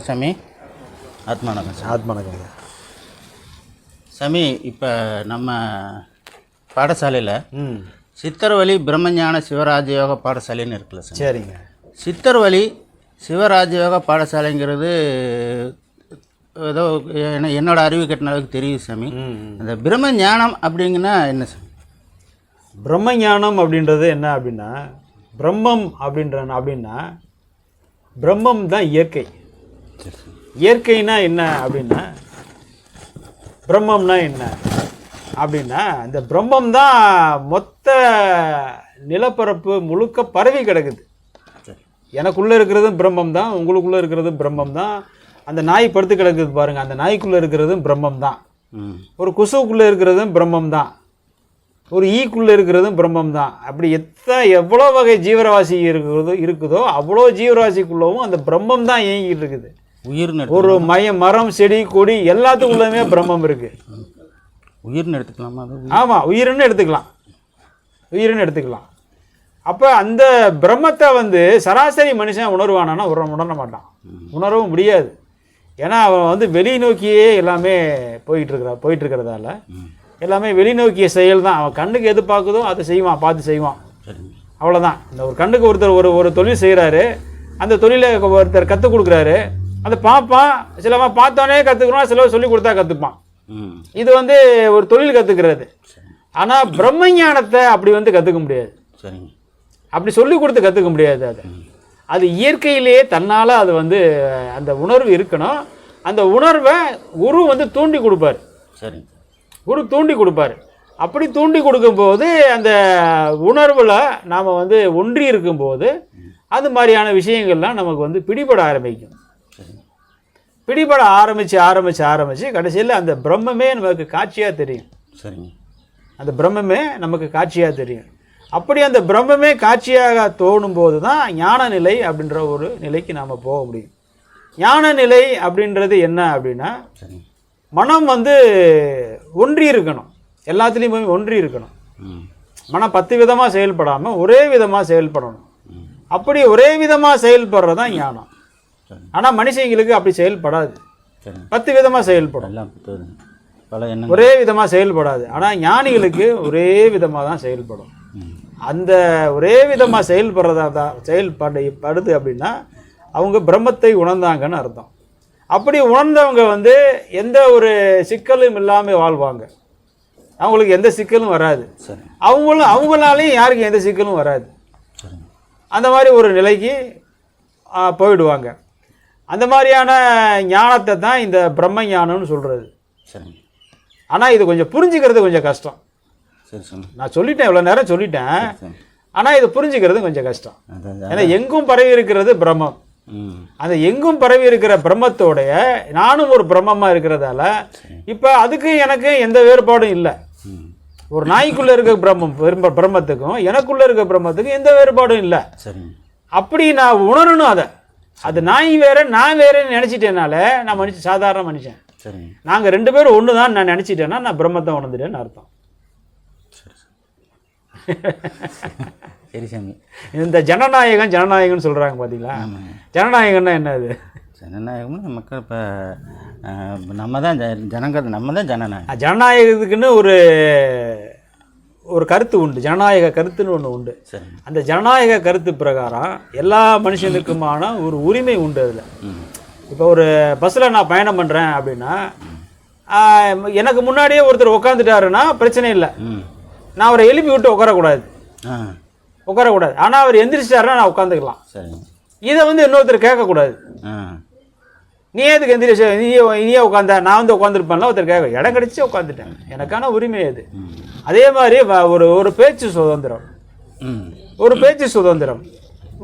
சாமி. ஆத்மானகம் சார் ஆத்மனகங்க சாமி இப்போ நம்ம பாடசாலையில் ம். சித்தர்வழி பிரம்மஞான சிவராஜயோக பாடசாலைன்னு இருக்குல்ல சார் சரிங்க. சித்தர்வழி சிவராஜயோக பாடசாலைங்கிறது ஏதோ என்ன- என்னோட அறிவு கட்டின அளவுக்கு தெரியுது சாமி. அந்த பிரம்ம ஞானம் அப்படிங்கன்னா என்ன சாமி? பிரம்ம ஞானம் அப்படின்றது என்ன அப்படின்னா பிரம்மம் அப்படின்ற அப்படின்னா பிரம்மம் தான் இயற்கை. இயற்கைனா என்ன அப்படின்னா பிரம்மம்னா என்ன அப்படின்னா இந்த பிரம்மம் தான் மொத்த நிலப்பரப்பு முழுக்க பரவி கிடக்குது. எனக்குள்ளே இருக்கிறதும் பிரம்மம் தான் உங்களுக்குள்ளே இருக்கிறதும் பிரம்மம் தான் அந்த நாய் படுத்து கிடக்குது பாருங்கள் அந்த நாய்க்குள்ளே இருக்கிறதும் பிரம்மம் தான் ஒரு கொசுவுக்குள்ளே இருக்கிறதும் பிரம்மம் தான் ஒரு ஈக்குள்ளே இருக்கிறதும் பிரம்மம் தான் அப்படி எத்தனை எவ்வளோ வகை ஜீவராசி இருக்கிறதோ இருக்குதோ அவ்வளோ ஜீவராசிக்குள்ளவும் அந்த பிரம்மம் தான் இயங்கிட்டு இருக்குது. எடுத்து ஒரு மய மரம் செடி கொடி எல்லாத்துக்குள்ளேயுமே பிரம்மம் இருக்குது உயிர்னு எடுத்துக்கலாமா? உயிர்? ஆமாம் உயிர்னு எடுத்துக்கலாம். உயிர்னு எடுத்துக்கலாம். அப்போ அந்த பிரம்மத்தை வந்து சராசரி மனுஷன் உணர்வானான்னா உணர உணர மாட்டான். உணரவும் முடியாது. ஏன்னா அவன் வந்து வெளி நோக்கியே எல்லாமே போயிட்டு இருக்கிறா போயிட்டு இருக்கிறதால ம் எல்லாமே வெளிநோக்கிய செயல் தான் அவன் கண்ணுக்கு எது பார்க்குதோ அதை செய்வான் பார்த்து செய்வான். அவ்வளோதான் இந்த ஒரு கண்ணுக்கு ஒருத்தர் ஒரு ஒரு தொழில் செய்கிறாரு அந்த தொழிலை ஒருத்தர் கற்றுக் கொடுக்குறாரு. அதை பார்ப்பான் சிலவன் பார்த்தோன்னே கற்றுக்கணும் சிலவர் சொல்லி கொடுத்தா கற்றுப்பான் இது வந்து ஒரு தொழில் கற்றுக்கிறது ஆனால் பிரம்மஞானத்தை அப்படி வந்து கற்றுக்க முடியாது. சரிங்க. அப்படி சொல்லி கொடுத்து கற்றுக்க முடியாது அது. அது இயற்கையிலேயே தன்னால் அது வந்து அந்த உணர்வு இருக்கணும். அந்த உணர்வை குரு வந்து தூண்டி கொடுப்பார். சரிங்க. குரு தூண்டி கொடுப்பாரு. அப்படி தூண்டி கொடுக்கும்போது அந்த உணர்வில் நாம் வந்து ஒன்றி இருக்கும்போது அது மாதிரியான விஷயங்கள்லாம் நமக்கு வந்து பிடிபட ஆரம்பிக்கும். பிடிபட ஆரம்பித்து ஆரம்பித்து ஆரம்பித்து கடைசியில் அந்த பிரம்மமே நமக்கு காட்சியாக தெரியும். சரிங்க. அந்த பிரம்மமே நமக்கு காட்சியாக தெரியும். அப்படி அந்த பிரம்மமே காட்சியாக தோணும்போது தான் ஞான நிலை அப்படின்ற ஒரு நிலைக்கு நாம் போக முடியும். ஞான நிலை அப்படின்றது என்ன அப்படின்னா மனம் வந்து ஒன்றி இருக்கணும். எல்லாத்துலேயும் போய் ஒன்றி இருக்கணும். மனம் பத்து விதமாக செயல்படாமல் ஒரே விதமாக செயல்படணும். அப்படி ஒரே விதமாக செயல்படுறது தான் ஞானம். ஆனால் மனுஷங்களுக்கு அப்படி செயல்படாது. பத்து விதமாக செயல்படும். எல்லாம் பல எண்ணங்கள். ஒரே விதமாக செயல்படாது. ஆனால் ஞானிகளுக்கு ஒரே விதமாக தான் செயல்படும். அந்த ஒரே விதமாக செயல்படுறதா தான் செயல்படு படுது அப்படின்னா அவங்க பிரம்மத்தை உணர்ந்தாங்கன்னு அர்த்தம். அப்படி உணர்ந்தவங்க வந்து எந்த ஒரு சிக்கலும் இல்லாமல் வாழ்வாங்க. அவங்களுக்கு எந்த சிக்கலும் வராது. அவங்களும் அவங்களாலையும் யாருக்கும் எந்த சிக்கலும் வராது. அந்த மாதிரி ஒரு நிலைக்கு போயிடுவாங்க. அந்த மாதிரியான ஞானத்தை தான் இந்த பிரம்ம ஞானம்னு சொல்கிறது சரிங்க. ஆனால் இது கொஞ்சம் புரிஞ்சுக்கிறது கொஞ்சம் கஷ்டம். சரி சாமி நான் சொல்லிட்டேன் இவ்வளோ நேரம் சொல்லிட்டேன். ஆனால் இது புரிஞ்சுக்கிறது கொஞ்சம் கஷ்டம். ஏன்னா எங்கும் பரவி இருக்கிறது பிரம்மம். அந்த எங்கும் பரவி இருக்கிற பிரம்மத்தோடைய நானும் ஒரு பிரம்மமா இருக்கிறதால இப்போ அதுக்கு எனக்கு எந்த வேறுபாடும் இல்லை. ஒரு நாய்க்குள்ள இருக்க பிரம்மம் பிரம்ம- பிரம்மத்துக்கும் எனக்குள்ள இருக்க பிரம்மத்துக்கும் எந்த வேறுபாடும் இல்லை. அப்படி நான் உணரணும் அதை. அது நாய் வேற நான் வேறன்னு நினச்சிட்டேனால நான் மனுஷன் சாதாரண மனுஷன். சரிங்க நாங்கள் ரெண்டு பேரும் ஒன்று தான் நான் நினச்சிட்டேன்னா நான் பிரம்மத்தை உணர்ந்துட்டேன்னு அர்த்தம். சரி சரி. சாமி. இந்த ஜனநாயகம் ஜனநாயகம்னு சொல்கிறாங்க பார்த்தீங்களா ஜனநாயகம்னா என்ன அது? ஜனநாயகம்னு மக்கள் இப்போ நம்ம தான் ஜனங்க நம்ம தான் ஜனநாயகம். ஜனநாயகத்துக்குன்னு ஒரு ஒரு கருத்து உண்டு ஜனநாயக கருத்துன்னு ஒன்று உண்டு. அந்த ஜனநாயக கருத்து பிரகாரம் எல்லா மனுஷனுக்குமான ஒரு உரிமை உண்டு அதில். இப்போ ஒரு பஸ்ஸில் நான் பயணம் பண்ணுறேன் அப்படின்னா எனக்கு முன்னாடியே ஒருத்தர் உட்காந்துட்டாருன்னா பிரச்சனை இல்லை. நான் அவரை எழுப்பி விட்டு உட்காரக்கூடாது உட்காரக்கூடாது ஆனால் அவர் எந்திரிச்சிட்டாருன்னா நான் உட்காந்துக்கலாம் இதை வந்து இன்னொருத்தர் கேட்கக்கூடாது. நீ எதுக்கு எந்திரிச்ச? நீயே நீயே உட்காந்த நான் வந்து உட்காந்துருப்பேன்ல ஒருத்தர் கேட்க. இடம் கிடைச்சி உட்காந்துட்டேன் எனக்கான உரிமை அது. அதே மாதிரி ஒரு ஒரு பேச்சு சுதந்திரம். ஒரு பேச்சு சுதந்திரம்.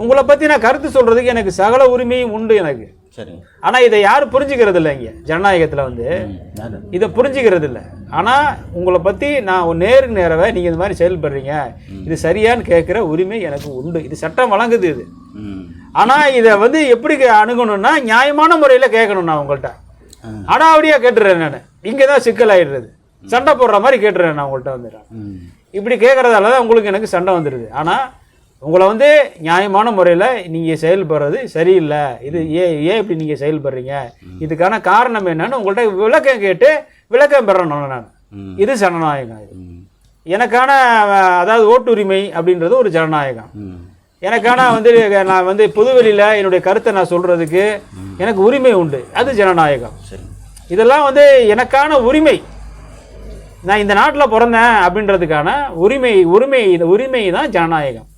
உங்களை பற்றி நான் கருத்து சொல்கிறதுக்கு எனக்கு சகல உரிமையும் உண்டு எனக்கு. சரிங்க. ஆனால் இதை யாரும் புரிஞ்சுக்கிறது இல்லை இங்கே. ஜனநாயகத்தில் வந்து இதை புரிஞ்சுக்கிறது இல்லை ஆனால் உங்களை பற்றி நான் நேருக்கு நேரவே நீங்கள் இந்த மாதிரி செயல்படுறீங்க. இது சரியான்னு கேட்குற உரிமை எனக்கு உண்டு. இது சட்டம் வழங்குது இது. ஆனால் இதை வந்து எப்படி அணுகணும்னா நியாயமான முறையில் கேட்கணும் நான் உங்கள்கிட்ட அப்படியே கேட்டுறேன் நான். இங்கே தான் சிக்கல் ஆயிடுறது சண்டை போடுற மாதிரி கேட்டுறேன் நான் உங்கள்கிட்ட வந்துடுறேன். இப்படி கேட்குறதால தான் உங்களுக்கு எனக்கு சண்டை வந்துடுது ஆனால் உங்களை வந்து நியாயமான முறையில் நீங்கள் செயல்படுறது சரியில்லை. இது ஏன் ஏன் இப்படி நீங்கள் செயல்படுறீங்க? இதுக்கான காரணம் என்னன்னு உங்கள்கிட்ட விளக்கம் கேட்டு விளக்கம் பெறணும் நான். இது ஜனநாயகம் இது. எனக்கான அதாவது ஓட்டுரிமை அப்படின்றது ஒரு ஜனநாயகம். எனக்கான வந்து நான் வந்து பொதுவெளியில் என்னுடைய கருத்தை நான் சொல்கிறதுக்கு எனக்கு உரிமை உண்டு. அது ஜனநாயகம். சரி. இதெல்லாம் வந்து எனக்கான உரிமை. நான் இந்த நாட்டில் பிறந்தேன் அப்படின்றதுக்கான உரிமை உரிமை உரிமை தான் ஜனநாயகம்.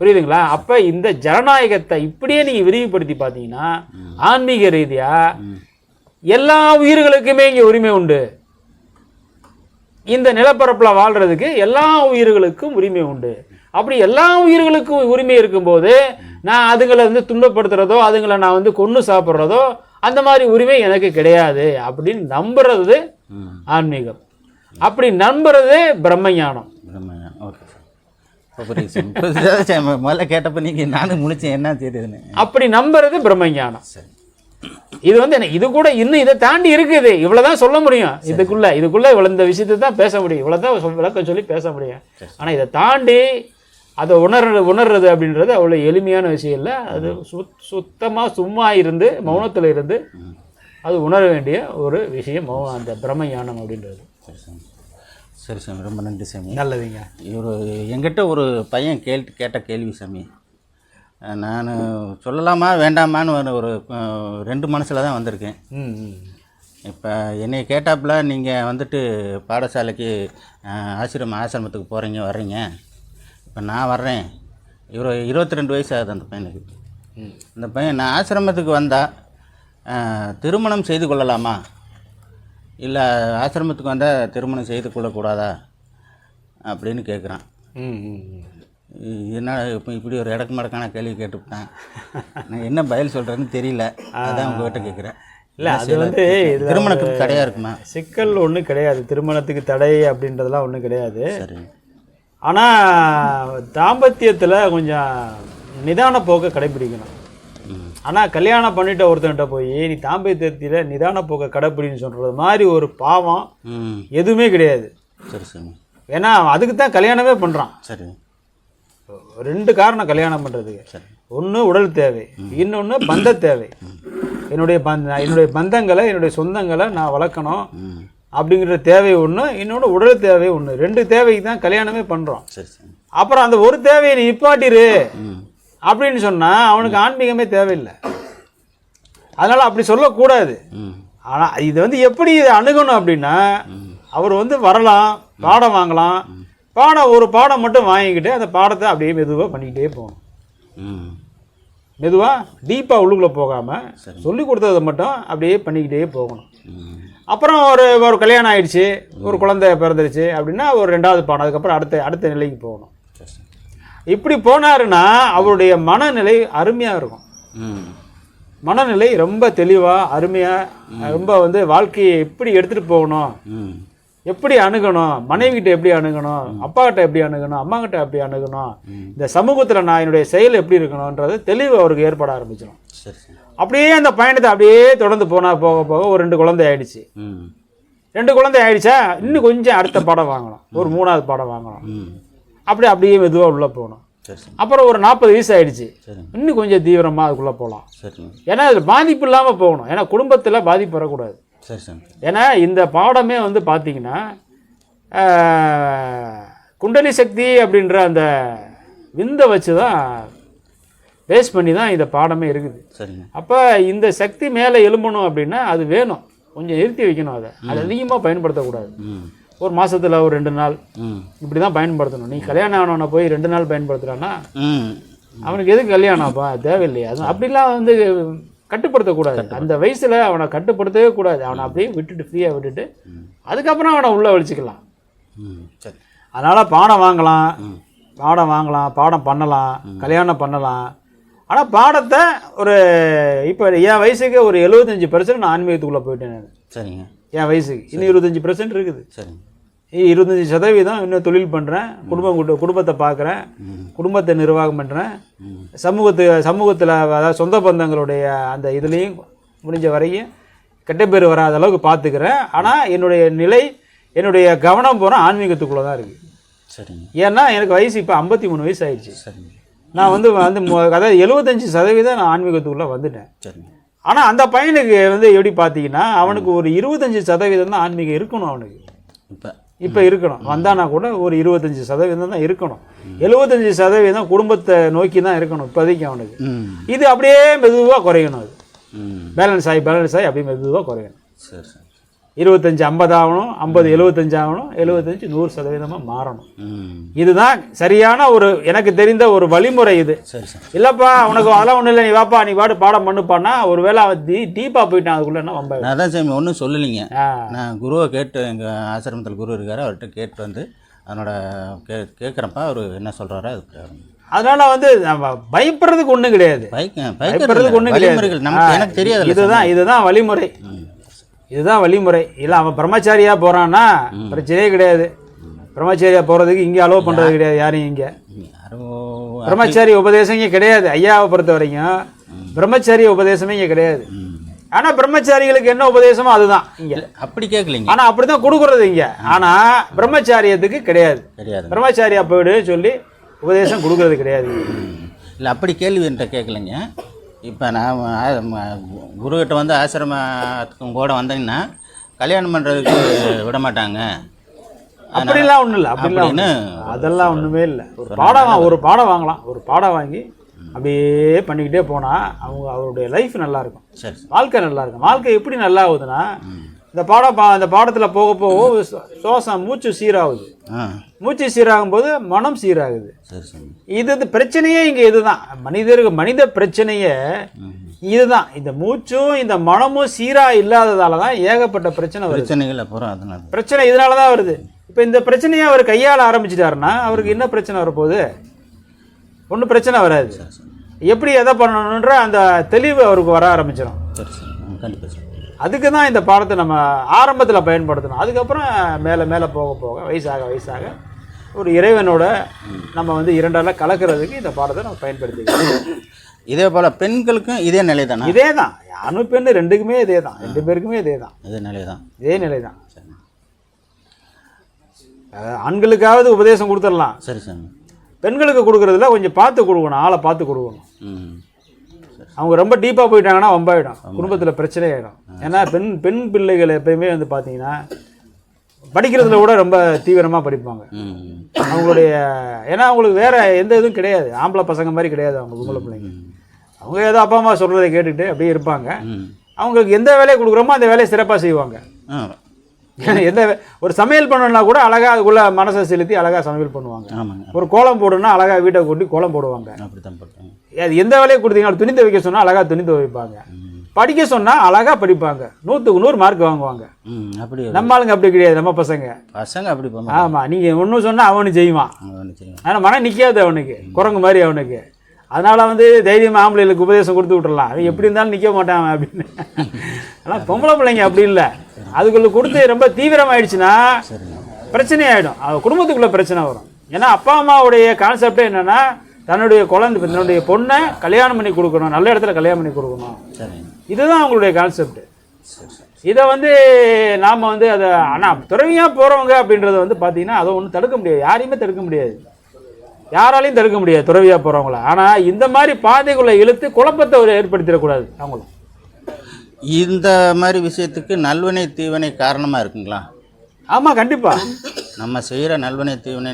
புரியுதுங்களா? அப்போ இந்த ஜனநாயகத்தை இப்படியே நீங்கள் விரிவுபடுத்தி பார்த்தீங்கன்னா ஆன்மீக ரீதியாக ம். எல்லா உயிர்களுக்குமே இங்கே உரிமை உண்டு. இந்த நிலப்பரப்பில் வாழ்கிறதுக்கு எல்லா உயிர்களுக்கும் உரிமை உண்டு. அப்படி எல்லா உயிர்களுக்கும் உரிமை இருக்கும்போது நான் அதுங்களை வந்து துன்பப்படுத்துறதோ அதுங்களை நான் வந்து கொன்று சாப்பிட்றதோ அந்த மாதிரி உரிமை எனக்கு கிடையாது அப்படின்னு நம்புறது ஆன்மீகம். அப்படி நம்புறது பிரம்மஞானம். பிரம்மஞானம். ஓகே முதல்ல கேட்டப்போ நீங்கள் நானும் முழிச்சேன் என்ன தெரியுதுன்னு. அப்படி நம்புறது பிரம்மஞானம். இது வந்து என்ன இது கூட இன்னும் இதை தாண்டி இருக்குது. இவ்வளவுதான் சொல்ல முடியும். இதுக்குள்ள இதுக்குள்ள இவ்வளவு இந்த விஷயத்தை தான் பேச முடியும். இவ்வளவுதான் சொல்- விளக்கம் சொல்லி பேச முடியும். ஆனா இதை தாண்டி அதை உணர் உணர்றது அப்படின்றது அவ்வளோ எளிமையான விஷயம் இல்லை. அது சுத் சுத்தமாக சும்மா இருந்து மௌனத்தில் இருந்து அது உணர வேண்டிய ஒரு விஷயம். அந்த பிரம்ம ஞானம் அப்படின்றது. சரி சாமி சரி சாமி ரொம்ப நன்றி சாமி. நல்லதுங்க. இவர் என்கிட்ட ஒரு பையன் கேள் கேட்ட கேள்வி சாமி. நான் சொல்லலாமா வேண்டாமான்னு ஒரு ரெண்டு மனசில் தான் வந்திருக்கேன். இப்போ என்னை கேட்டாப்புல நீங்கள் வந்துட்டு பாடசாலைக்கு அஹ், ஆசிரம ஆசிரமத்துக்கு போகிறீங்க வர்றீங்க. இப்போ நான் வர்றேன். இவர் இருபத்தி ரெண்டு வயசு ஆகுது அந்த பையனுக்கு. அந்த பையன் நான் ஆசிரமத்துக்கு வந்தால் திருமணம் செய்து கொள்ளலாமா? இல்லை ஆசிரமத்துக்கு வந்தால் திருமணம் செய்து கொள்ளக்கூடாதா? அப்படின்னு கேட்குறான். என்ன இப்போ இப்படி ஒரு இடக்கு மடக்கான கேள்வி கேட்டுவிட்டேன். நான் என்ன பதில் சொல்கிறேன்னு தெரியல. அதான் உங்ககிட்ட கேட்குறேன் இல்ல, அது வந்து திருமணத்துக்கு தடையாக இருக்குமா? சிக்கல் ஒன்றும் கிடையாது. திருமணத்துக்கு தடை அப்படின்றதெல்லாம் ஒன்றும் கிடையாது. சரி. ஆனால் தாம்பத்தியத்தில் கொஞ்சம் நிதான போக்கை கடைபிடிக்கணும். ஆனால் கல்யாணம் பண்ணிட்ட ஒருத்தன்கிட்ட போய் நீ தாம்பத்தியத்தில் நிதான போக்கை கடைப்பிடின்னு சொல்கிறது மாதிரி ஒரு பாவம் எதுவுமே கிடையாது. சரி சாமி ஏன்னா அதுக்கு தான் கல்யாணமே பண்ணுறான் சரி. ரெண்டு காரணம் கல்யாணம் பண்ணுறதுக்கு சரி. ஒன்று உடல் தேவை. இன்னொன்று பந்த தேவை. என்னுடைய பந்த என்னுடைய பந்தங்களை என்னுடைய சொந்தங்களை நான் வளர்க்கணும் அப்படிங்கிற தேவை ஒன்று இன்னொன்று உடல் தேவை ஒன்று ரெண்டு தேவைக்கு தான் கல்யாணமே பண்ணுறோம் சரி அப்புறம் அந்த ஒரு தேவையை நீ நிப்பாட்டிரு. அப்படின்னு சொன்னால் அவனுக்கு ஆன்மீகமே தேவையில்லை. அதனால் அப்படி சொல்லக்கூடாது. ஆனால் இது வந்து எப்படி இதை அணுகணும் அப்படின்னா அவர் வந்து வரலாம் பாடம் வாங்கலாம். பாடம் ஒரு பாடம் மட்டும் வாங்கிக்கிட்டு அந்த பாடத்தை அப்படியே மெதுவாக பண்ணிக்கிட்டே போகணும். மெதுவாக டீப்பாக உள்ளுக்குள்ளே போகாமல். சொல்லி கொடுத்ததை மட்டும் அப்படியே பண்ணிக்கிட்டே போகணும். அப்புறம் ஒரு ஒரு கல்யாணம் ஆயிடுச்சு ஒரு குழந்தை பிறந்துருச்சு அப்படின்னா ஒரு ரெண்டாவது பாடம் அதுக்கப்புறம் அடுத்த அடுத்த நிலைக்கு போகணும். இப்படி போனாருன்னா அவருடைய மனநிலை அருமையாக இருக்கும். மனநிலை ரொம்ப தெளிவாக அருமையாக ரொம்ப வந்து வாழ்க்கையை எப்படி எடுத்துகிட்டு போகணும்? எப்படி அணுகணும்? மனைவி கிட்ட எப்படி அணுகணும்? அப்பா கிட்ட எப்படி அணுகணும்? அம்மா கிட்ட எப்படி அணுகணும்? இந்த சமூகத்தில் நான் என்னுடைய செயல் எப்படி இருக்கணுன்றது தெளிவு அவருக்கு ஏற்பட ஆரம்பிச்சிடும் அப்படியே அந்த பயணத்தை அப்படியே தொடர்ந்து போனால் போக போக ஒரு ரெண்டு குழந்தை ஆயிடுச்சு. ரெண்டு குழந்தை ஆயிடுச்சா? இன்னும் கொஞ்சம் அடுத்த பாடம் வாங்கணும். ஒரு மூணாவது பாடம் வாங்கணும். ம் அப்படி அப்படியே மெதுவாக உள்ளே போகணும். அப்புறம் ஒரு நாற்பது வயசு ஆயிடுச்சு. இன்னும் கொஞ்சம் தீவிரமாக அதுக்குள்ளே போகலாம் சரி. ஏன்னா அதில் பாதிப்பு இல்லாமல் போகணும். ஏன்னா குடும்பத்தில் பாதிப்பு வரக்கூடாது. ஏன்னா இந்த பாடமே வந்து பார்த்தீங்கன்னா குண்டலி சக்தி அப்படின்ற அந்த விந்தை வச்சு தான் பேஸ் பண்ணி தான் இந்த பாடமே இருக்குது. சரிங்க. அப்போ இந்த சக்தி மேலே எழும்பணும் அப்படின்னா அது வேணும். கொஞ்சம் நிறுத்தி வைக்கணும் அதை. அது அதிகமாக பயன்படுத்தக்கூடாது. ஒரு மாசத்துல ஒரு ரெண்டு நாள். இப்படி தான் பயன்படுத்தணும். நீ கல்யாணம் ஆனவனை போய் ரெண்டு நாள் பயன்படுத்துறான்னா ம். அவனுக்கு எதுக்கு கல்யாணம் அப்பா தேவையில்லையே. அது அப்படிலாம் வந்து கட்டுப்படுத்தக்கூடாது. அந்த வயசுல அவனை கட்டுப்படுத்தவே கூடாது. அவனை அப்படியே விட்டுட்டு ஃப்ரீயாக விட்டுட்டு அதுக்கப்புறம் அவனை உள்ளே வலிச்சுக்கலாம். ம். சரி. அதனால் பாடம் வாங்கலாம். பாடம் வாங்கலாம். பாடம் பண்ணலாம். கல்யாணம் பண்ணலாம். ஆனால் பாடத்தை ஒரு இப்போ என் வயசுக்கு ஒரு எழுபத்தஞ்சி பெர்சன்ட் நான் ஆன்மீகத்துக்குள்ளே போயிட்டேன். சரிங்க. என் வயசுக்கு. இன்னும் இருபத்தஞ்சி பெர்சன்ட் இருக்குது. சரிங்க. இருபத்தஞ்சி சதவீதம் இன்னும் தொழில் பண்ணுறேன் குடும்பம் குடு- குடும்பத்தை பார்க்குறேன் குடும்பத்தை நிர்வாகம் பண்ணுறேன் சமூகத்து சமூகத்தில் அதாவது சொந்த பந்தங்களுடைய அந்த இதுலேயும் முடிஞ்ச வரையும் கெட்ட பேர் வராத அளவுக்கு பார்த்துக்கிறேன் ஆனால் என்னுடைய நிலை என்னுடைய கவனம் பூரா ஆன்மீகத்துக்குள்ளே தான் இருக்குது சரிங்க. ஏன்னா எனக்கு வயசு இப்போ ஐம்பத்தி மூணு வயசு ஆயிடுச்சு. சரிங்க. நான் வந்து வந்து அதாவது எழுபத்தஞ்சு சதவீதம் நான் ஆன்மீகத்துக்குள்ளே வந்துட்டேன். சரிங்க. ஆனால் அந்த பையனுக்கு வந்து எப்படி பார்த்தீங்கன்னா அவனுக்கு ஒரு இருபத்தஞ்சு சதவீதம் தான் ஆன்மீகம் இருக்கணும் அவனுக்கு. இப்போ இப்போ இருக்கணும். வந்தானா கூட ஒரு இருபத்தஞ்சி சதவீதம் தான் இருக்கணும். எழுபத்தஞ்சி சதவீதம் குடும்பத்தை நோக்கி தான் இருக்கணும் இப்போதைக்கு அவனுக்கு. இது அப்படியே மெதுவாக குறையணும் அது. பேலன்ஸ் ஆகி பேலன்ஸ் ஆகி அப்படியே மெதுவாக குறையணும். சரி சரி. இருபத்தஞ்சி ஐம்பது ஆகணும் ஐம்பது எழுபத்தஞ்சு ஆகணும் எழுபத்தஞ்சு நூறு சதவீதமாக மாறணும். இதுதான் சரியான ஒரு எனக்கு தெரிந்த ஒரு வழிமுறை இது. இல்லைப்பா உனக்கு அதெல்லாம் ஒன்றும் இல்லை நீ வாப்பா நீ பாட்டு பாடம் பண்ணுப்பான்னா ஒரு வேளை அவன் டீ டீப்பாக போயிட்டான் அதுக்குள்ளே என்ன வம்ப நான் தான் சாமி ஒன்றும் சொல்லலைங்க. நான் குருவை கேட்டு எங்கள் ஆசிரமத்தில் குரு இருக்கார் அவர்கிட்ட கேட்டு வந்து அதனோட கே கேட்குறப்ப அவர் என்ன சொல்கிறாரோ அது பிரகாரம். அதனால வந்து நம்ம பயப்படுறதுக்கு ஒன்றும் கிடையாது. பயப்படுறதுக்கு ஒன்றும் கிடையாது. எனக்கு தெரியாதுல்ல இதுதான் இதுதான் வழிமுறை. இதுதான் வழிமுறை. இல்லை அவன் பிரம்மச்சாரியா போறான்னா பிரச்சனையே கிடையாது. பிரம்மச்சாரியா போறதுக்கு இங்கே அலோவ் பண்றது கிடையாது யாரையும் இங்கே. பிரம்மச்சாரி உபதேசம் இங்கே கிடையாது ஐயாவை பொறுத்த வரைக்கும் பிரம்மச்சாரிய உபதேசமே இங்கே கிடையாது. ம். ஆனா பிரம்மச்சாரிகளுக்கு என்ன உபதேசமோ அதுதான் இங்க. அப்படி கேட்கலைங்க ஆனா அப்படிதான் கொடுக்கறது இங்க. ஆனா பிரம்மச்சாரியத்துக்கு கிடையாது. கிடையாது. பிரம்மச்சாரியா போயிடு சொல்லி உபதேசம் கொடுக்கறது கிடையாது. இல்லை அப்படி கேள்வி என்கிட்ட கேட்கலைங்க இப்போ நான் குருக்கிட்ட வந்து ஆசிரமத்துக்கும் கூட வந்தீங்கன்னா கல்யாணம் பண்ணுறதுக்கு விட மாட்டாங்க அப்படிலாம் ஒண்ணும் இல்லை அப்படின்னு. அதெல்லாம் ஒண்ணுமே இல்லை. ஒரு பாடம் ஒரு பாடம் வாங்கலாம். ஒரு பாடம் வாங்கி அப்படியே பண்ணிக்கிட்டே போனா அவங்க அவருடைய லைஃப் நல்லா இருக்கும். சரி. வாழ்க்கை நல்லா இருக்கும். வாழ்க்கை எப்படி நல்லா ஆகுதுன்னா இந்த பாடம் பா அந்த பாடத்துல போக போக சுவாசம் மூச்சு சீராகுது. மூச்சு சீராகும் போது மனம் சீராகுது. சரி சரி. இது பிரச்சனையே இங்க இதுதான். மனிதருக்கு மனித பிரச்சனையே. இதுதான். இந்த மூச்சும் இந்த மனமும் சீரா இல்லாததால தான் ஏகப்பட்ட பிரச்சனை வருது. பிரச்சனைகள் அப்புறம் அதனால. பிரச்சனை இதனால தான் வருது. இப்போ இந்த பிரச்சனையை அவர் கையாள ஆரம்பிச்சிட்டாருன்னா அவருக்கு என்ன பிரச்சனை வரப்போகுது? ஒன்றும் பிரச்சனை வராது. எப்படி எதை பண்ணணுன்ற அந்த தெளிவு அவருக்கு வர ஆரம்பிச்சிடும் சரி சரி. ம், கண்டிப்பா சார் அதுக்கு தான் இந்த பாடத்தை நம்ம ஆரம்பத்தில் பயன்படுத்தணும். அதுக்கப்புறம் மேலே மேலே போக போக வயசாக வயசாக ஒரு இறைவனோட நம்ம வந்து இரண்டால கலக்கிறதுக்கு இந்த பாடத்தை நம்ம பயன்படுத்திக்கலாம். இதே போல் பெண்களுக்கும் இதே நிலை தானா இதே தான் அணு பெண்ணு ரெண்டுக்குமே இதே தான் ரெண்டு பேருக்குமே இதே தான் இதே நிலை தான் இதே நிலை தான் ஆண்களுக்காவது உபதேசம் கொடுத்துடலாம். சரி சாமி பெண்களுக்கு கொடுக்குறதுல கொஞ்சம் பார்த்து கொடுக்கணும் ஆளை பார்த்து கொடுக்கணும். ம். அவங்க ரொம்ப டீப்பாக போயிட்டாங்கன்னா வம்பாயிடும். குடும்பத்தில் பிரச்சனை ஆகிடும் ஏன்னா பெண் பெண் பிள்ளைகள் எப்பயுமே வந்து பார்த்தீங்கன்னா படிக்கிறதுல கூட ரொம்ப தீவிரமாக படிப்பாங்க. அவங்களுடைய ஏன்னா அவங்களுக்கு வேற எந்த இதுவும் கிடையாது. ஆம்பளை பசங்க மாதிரி கிடையாது அவங்க பொம்பளை பிள்ளைங்க. அவங்க ஏதோ அப்பா அம்மா சொல்கிறத கேட்டுக்கிட்டு அப்படியே இருப்பாங்க. அவங்களுக்கு எந்த வேலையை கொடுக்குறோமோ அந்த வேலையை சிறப்பாக செய்வாங்க. எந்த ஒரு சமையல் பண்ணணும்னா கூட அழகாக அதுக்குள்ளே மனசை செலுத்தி அழகாக சமையல் பண்ணுவாங்க. ஆமாங்க. ஒரு கோலம் போடணும்னா அழகாக வீட்டை கூட்டி கோலம் போடுவாங்க. அப்படி தான் அது எந்த வேலையை கொடுத்தீங்கன்னா துணி துவைக்க சொன்னால் அழகாக துணி துவைப்பாங்க. படிக்க சொன்னால் அழகாக படிப்பாங்க. நூற்றுக்கு நூறு மார்க் வாங்குவாங்க. அப்படி நம்ம ஆளுங்க அப்படி கிடையாது நம்ம பசங்க. பசங்க அப்படி ஆமாம் நீங்கள் ஒன்றும் சொன்னால் அவனு செய்வான். ஆனால் மனம் நிற்காது அவனுக்கு. குரங்கு மாதிரி அவனுக்கு. அதனால் வந்து தைரியம் ஆம்பளைகளுக்கு உபதேசம் கொடுத்து விட்டுறலாம். அவன் எப்படி இருந்தாலும் நிற்க மாட்டான் அப்படின்னு. ஆனால் பொம்பளை பிள்ளைங்க அப்படி இல்லை. அதுக்குள்ள கொடுத்து ரொம்ப தீவிரமாயிடுச்சுன்னா சரிங்க பிரச்சனை ஆகிடும் அது குடும்பத்துக்குள்ளே பிரச்சனை வரும். ஏன்னா அப்பா அம்மாவுடைய கான்செப்டே என்னென்னா தன்னுடைய குழந்தை தன்னுடைய பொண்ணை கல்யாணம் பண்ணி கொடுக்கணும். நல்ல இடத்துல கல்யாணம் பண்ணி கொடுக்கணும். இதுதான் அவங்களுடைய கான்செப்ட் இதை வந்து நாம் வந்து அதை ஆனால் துறவியாக போகிறவங்க அப்படின்றத வந்து பார்த்தீங்கன்னா அதை ஒன்றும் தடுக்க முடியாது. யாரையுமே தடுக்க முடியாது. யாராலையும் தடுக்க முடியாது துறவியாக போகிறவங்கள ஆனால் இந்த மாதிரி பாதைக்குள்ளே இழுத்து குழப்பத்தை ஒரு ஏற்படுத்திடக்கூடாது. அவங்களும். இந்த மாதிரி விஷயத்துக்கு நல்வினை தீவினை காரணமாக இருக்குங்களா? ஆமாம் கண்டிப்பாக நம்ம செய்கிற நல்வினை தீவினை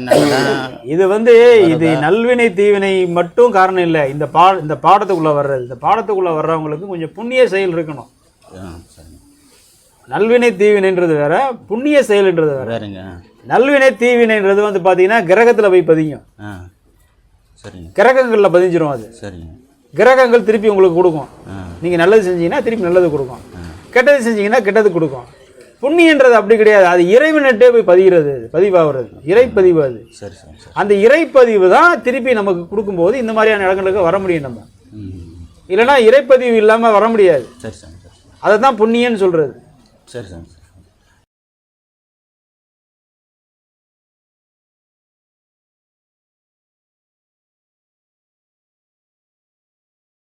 இது வந்து இது நல்வினை தீவினை மட்டும் காரணம் இல்லை. இந்த பா இந்த பாடத்துக்குள்ளே வர்றது இந்த பாடத்துக்குள்ளே வர்றவங்களுக்கு கொஞ்சம் புண்ணிய செயல் இருக்கணும். நல்வினை தீவினைன்றது வேற புண்ணிய செயல்ன்றது வேற. வேறுங்க. நல்வினை தீவினைன்றது வந்து பார்த்தீங்கன்னா கிரகத்தில் போய் பதியும். சரிங்க. கிரகங்களில் பதிஞ்சிரும் அது. சரிங்க. கிரகங்கள் திருப்பி உங்களுக்கு கொடுக்கும். நீங்கள் நல்லது செஞ்சீங்கன்னா திருப்பி நல்லது கொடுக்கும். கெட்டது செஞ்சீங்கன்னா கெட்டது கொடுக்கும். புண்ணியன்றது அப்படி கிடையாது. அது இறைவனிட்டே போய் பதிகிறது பதிவாகிறது. இறைப்பதிவு அது. சரி சரி சரி. அந்த இறைப்பதிவு தான் திருப்பி நமக்கு கொடுக்கும்போது இந்த மாதிரியான இடங்களுக்கு வர முடியும் நம்ம. இல்லைன்னா இறைப்பதிவு இல்லாமல் வர முடியாது. சரி சரி அதை தான் புண்ணியன்னு சொல்கிறது சரி சாமி